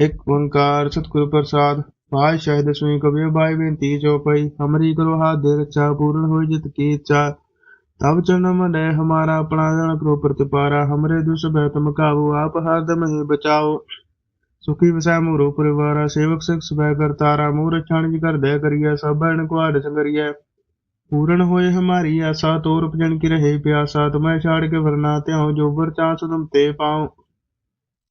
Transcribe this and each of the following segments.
ਇੱਕ ਓੰਕਾਰ ਸਤਿਗੁਰ ਪ੍ਰਸਾਦ, ਪਾਤਸ਼ਾਹ ਦਸਵੀਂ ਕਬੀਰ ਬਾਈ ਬੇਨਤੀ ਜੋ ਪਈ ਹਮਰੀ ਕਰੋ ਹਾਥ ਦੇ ਰੱਛਾ ਪੂਰਨ ਹੋਈ ਜਿਤ ਕੀ ਇੱਛਾ। ਤਬ ਚਰਨ ਮਨੈ ਹਮਾਰਾ ਆਪਣਾ ਜਨ ਕਰੋ ਪ੍ਰਤਿਪਾਰਾ ਹਮਰੇ ਦੁਸ ਬੈ ਤੁਮ ਕਾਬੂ ਆਪ ਹਰਦਮ ਹੀ ਬਚਾਓ। ਸੁਖੀ ਵਸੈ ਮੂਰੋ ਪਰਿਵਾਰਾ, ਸੇਵਕ ਸਿਖ ਸਬੈ ਕਰਤਾਰਾ ਮੂਰ ਛਾਣ ਜੀ ਕਰ ਦਇਆ ਕਰੀਐ, ਸਭ ਬੈਣ ਕੁਆੜ ਸੰਗਰੀਐ। ਪੂਰਨ ਹੋਏ ਹਮਾਰੀ ਆਸਾ ਤੋਰ ਭਜਨ ਕੀ ਰਹੇ ਪਿਆਸਾ ਤੁਮੈ ਛਾੜ ਕੇ ਵਰਨਾ, ਤਿਉ ਜੋਬਰ ਵਰ ਚਾਸ ਤੁਮ ਤੇ ਪਾਉ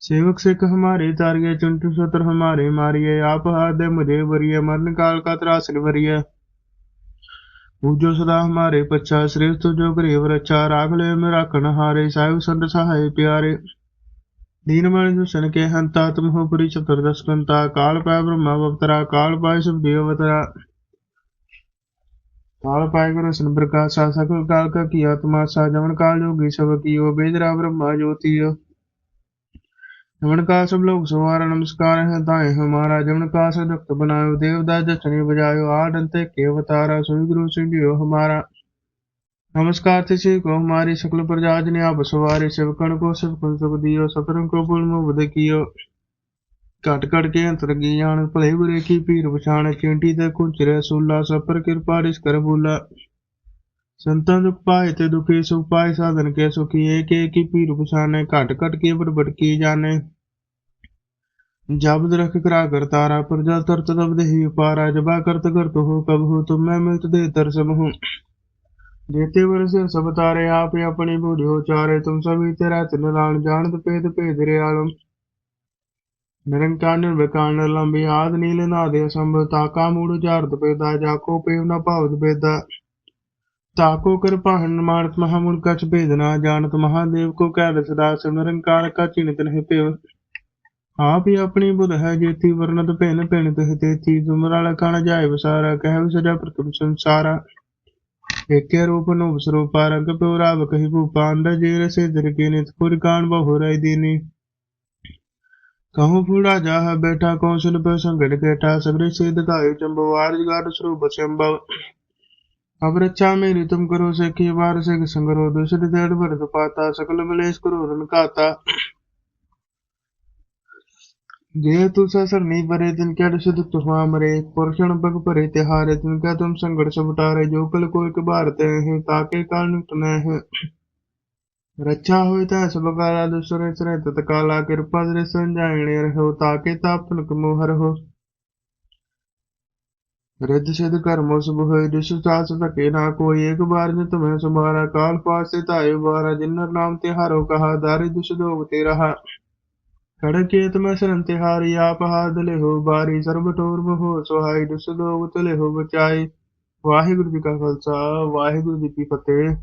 सेवक सिख हमारे तारिये चुंटू सत्र हमारे मारिये आप हाथ दे मुझे वरिये मरण काल का त्रासन वरिये पूजो सदा हमारे पच्छा श्रेष्ठ जो गरीब रक्षा राख ले में राखण हारे साहिब संत सहाय प्यारे दीन मन दुष्ण के हंता तुम हो पुरी चतुर्दश कंता काल पाय ब्रह्मा अवतरा काल पाय सब देव अवतरा काल पाय गुरु सन प्रकाशा सकल काल का किया तमाशा जमन काल जोगी सब कियो बेदरा ब्रह्मा ज्योति जमन का सब लोग सवारा नमस्कार है दाएं हमारा जमन का सदक्त बनायो देवदास जचने बजायो आठ अंत के अवतारा सुई गुरु सिंधियो हमारा नमस्कार तिसे को हमारी सकल प्रजा ने आप सवारे शिवकण को शिवकण सुख दियो सतरंग को पुल में बुध कियो ਘਟ ਘਟ ਕੇ ਅੰਤਰ ਗਿਆਨ ਭਲੇ ਬੁਰੇ ਕੀ ਪੀਰ ਪਛਾਣ ਚਿੰਟੀ ਤੇ ਕੁਚਰੇ ਸੂਲਾ ਸਪਰ ਕਿਰਪਾ ਰਿਸ ਕਰ ਬੂਲਾ ਸੰਤਾਂ ਦੁਖ ਪਾਏ ਤੇ ਦੁਖੀ ਸੁਖ ਪਾਏ ਸਾਧਨ ਕੇ ਸੁਖੀ ਏਕ ਏਕ ਕੀ ਪੀਰ ਪਛਾਨੇ ਘਟ ਘਟ ਕੇ ਬੜ ਕੀ ਜਾਣੇ जब रख करा कर तारा प्रजा तरत तब देहि पारा जबा करत करत हो कब हो तुम मैं मिलत दे तरसम हूँ जेते वर से सब तारे आप ही अपनी बूढ़ी हो चारे तुम सभी तेरा तिन लाल जानत पेद पेद रे आलम निरंकार निर्विकार लंबी आद नील नादे संभ ताका मूड जारत पेदा जाको पेव न पावत बेदा ताको कर पाहन मारत महामूल कछ भेदना जानत महादेव को कह रसदा निरंकार का चिन्हित नहीं पेव आप ही अपनी बुध है जेती वर्णत भिन्न भिन्न कह तेती तुमरा लखन जाय बसारा कह सजा प्रतुल संसारा एके रूप नूप स्वरूपारा कप्यो राव कही भूपा अंदर जे रसे दर के नित पुर कान बहु रह दीनी कहूँ फूड़ा जाह बैठा कौशल पर संगठ कैठा सगरे से दिखायो चंबवार जगार स्वरूप संभव अब रक्षा मेरी तुम करो से की बार से संगरो दूसरे देड़ भरत पाता सकल मलेश करो रनकाता काता ਜੇ ਤੁਸਾ ਸਰਨੀ ਬਰੇ, ਤਿਨ ਕੈ ਦੁਸ਼ਦ ਤੁਹਾ ਮਰੇ। ਪੁਰਸ਼ਣ ਬਗ ਭਰੇ ਤਿਹਾਰੇ ਤਿਨ ਕੈ ਤੁਮ ਸੰਗੜ ਸਬਟਾਰੇ ਜੋ ਕਲ ਕੋਈ ਕਬਾਰਤੇ ਹੈ ਤਾਕੇ ਕਾਲ ਨਿਟਨੇ ਹੈ। ਰੱਛਾ ਹੋਇ ਤਾ ਸਭ ਕਾਲਾ ਦੁਸਰੇ ਸਰੇ, ਤਤ ਕਾਲਾ ਕਿਰਪਾ ਦਰੇ ਸੰਜਾਇਣੇ ਰਹੋ ਤਾਕੇ ਤਾਪਨ ਕਮੋ ਹਰ ਹੋ ਰਿੱਧ ਸਿਧ ਕਰਮੋ ਸੁਭ ਹੋਇ ਦੁਸ ਸਾਸ ਤਕੇ ਨਾ ਕੋਈ, ਇੱਕ ਬਾਰ ਜਿ ਤੁਮੈ ਸੁਮਾਰਾ। ਕਾਲ ਪਾਸੇ ਤਾਏ ਬਾਰਾ ਜਿਨਰ ਨਾਮ ਤੇ ਹਾਰੋ ਕਹਾ ਦਾਰੀ ਦੁਸ ਦੋਗ ਤੇ ਰਹਾ ਖੜਕੇਤ ਮੈਂ ਸਰਨ ਤਿਹਾਰੀ ਆਪ ਹਾਦ ਲਿਹੋ ਬਾਰੀ, ਸਰਬ ਟੋਰ ਸੁਹਾਈ ਹੋ ਬਚਾਈ। ਵਾਹਿਗੁਰੂ ਜੀ ਕਾ ਖਾਲਸਾ, ਵਾਹਿਗੁਰੂ ਜੀ ਕੀ ਫਤਿਹ।